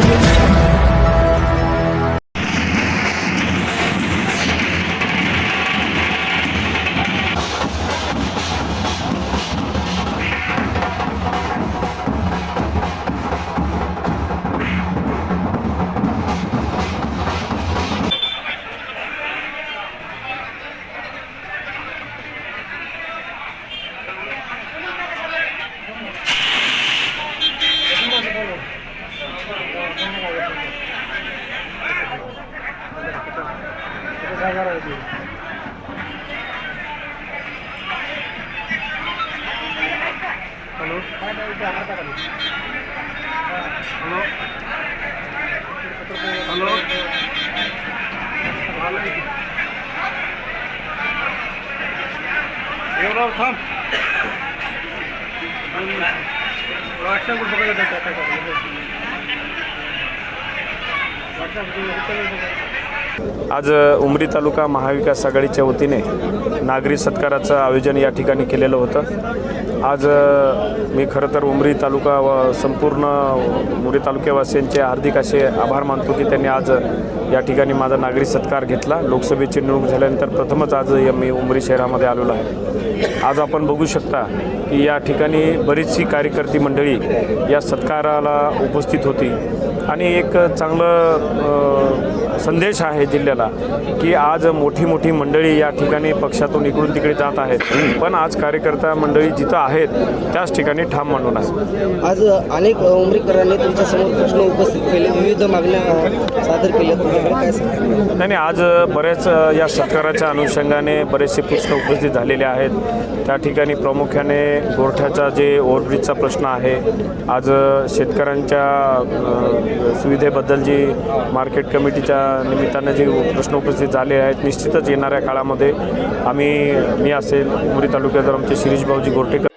Audio hello hello hello এবার থাম WhatsApp গ্রুপে দেখা হোয়াটসঅ্যাপ গ্রুপে आज उमरी तालुका महाविकास आघाडीच्या वतीने नागरी सत्काराचं आयोजन या ठिकाणी केलेलं होतं. आज मी खरं तर उमरी तालुका व संपूर्ण उमरी तालुक्यावासियांचे हार्दिक असे आभार मानतो की त्यांनी आज या ठिकाणी माझा नागरी सत्कार घेतला. लोकसभेची निवडणूक झाल्यानंतर प्रथमच आज या मी उमरी शहरामध्ये आलेलो आहे. आज आपण बघू शकता की या ठिकाणी बरीचशी कार्यकर्ती मंडळी या सत्काराला उपस्थित होती. आणि एक चांगलं संदेश आहे जिल्ह्याला की आज मोठी मोठी मंडळी या ठिकाणी पक्षातून इकडून तिकडे जात आहेत. पण आज कार्यकर्ता मंडळी जिथं आहेत त्याच ठिकाणी ठाम मांडून आहे. आज अनेक उमरीकरांनी तुमच्यासमोर प्रश्न उपस्थित केले विविध मागण्या सादर केल्या? नाही नाही, आज बऱ्याच या सत्काराच्या अनुषंगाने बरेचसे प्रश्न उपस्थित झालेले आहेत. त्या ठिकाणी प्रामुख्याने गोरठ्याचा जे ओव्हरब्रिजचा प्रश्न आहे आज शेतकऱ्यांच्या सुविधेबद्दल जी मार्केट कमिटीच्या निमित्तानं जे प्रश्न उपस्थित झाले आहेत निश्चितच येणाऱ्या काळामध्ये आम्ही मी असेल उमरी तालुक्यात आमचे शिरीष भाऊजी गोरटेकर